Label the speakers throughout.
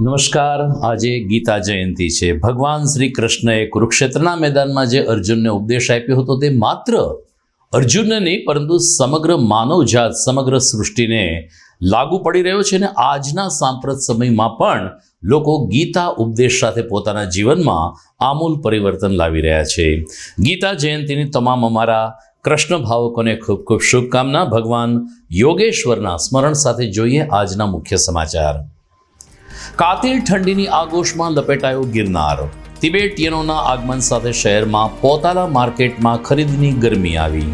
Speaker 1: નમસ્કાર. આજે ગીતા જયંતિ છે. ભગવાન શ્રી કૃષ્ણએ કુરુક્ષેત્રના મેદાનમાં જે અર્જુનને ઉપદેશ આપ્યો હતો તે માત્ર અર્જુનને નહીં, પરંતુ સમગ્ર માનવજાત સમગ્ર સૃષ્ટિને લાગુ પડી રહ્યો છે અને આજના સાંપ્રત સમયમાં પણ લોકો ગીતા ઉપદેશ સાથે પોતાના જીવનમાં આમૂલ પરિવર્તન લાવી રહ્યા છે. ગીતા જયંતિની તમામ અમારા કૃષ્ણ ભાવકોને ખૂબ ખૂબ શુભકામના. ભગવાન યોગેશ્વરના સ્મરણ સાથે જોઈએ આજના મુખ્ય સમાચાર. કાતિલ ઠંડીની આગોશમાં લપેટાયો ગિરનાર. તિબેટીયનોના આગમન સાથે શહેરમાં પોતાલા માર્કેટમાં ખરીદની ગરમી આવી.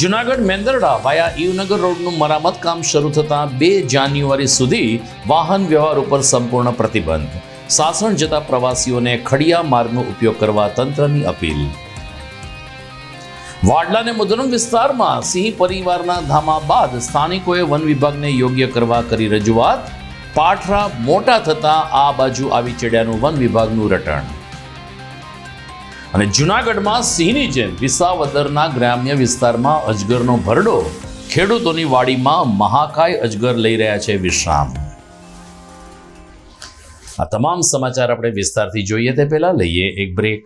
Speaker 1: જુનાગઢ મેંદરડા વાયા ઈવનગર રોડનું મરામત કામ શરૂ થતાં બે જાન્યુઆરી સુધી વાહન વ્યવહાર ઉપર સંપૂર્ણ પ્રતિબંધ. સાસણ જતા પ્રવાસીઓને ખડિયા માર્ગનો ઉપયોગ કરવા તંત્રની અપીલ. વાડલા અને મુદ્રમ વિસ્તારમાં સિંહ પરિવારના ધામા બાદ સ્થાનિકોએ વન વિભાગને યોગ્ય કરવા કરી રજૂઆત. પાઠરા મોટા થતાં આ બાજુ આવી ચડ્યાનું વન વિભાગનું રટણ. અને જુનાગઢમાં સિંહની જેમ વિસાવદરના ગ્રામ્ય વિસ્તારમાં અજગરનો ભરડો ખેડૂતોની વાડીમાં મહાકાય અજગર લઈ રહ્યા છે વિશ્રામ. આ તમામ સમાચાર આપણે વિસ્તારથી જોઈએ તે પહેલા લઈએ એક બ્રેક.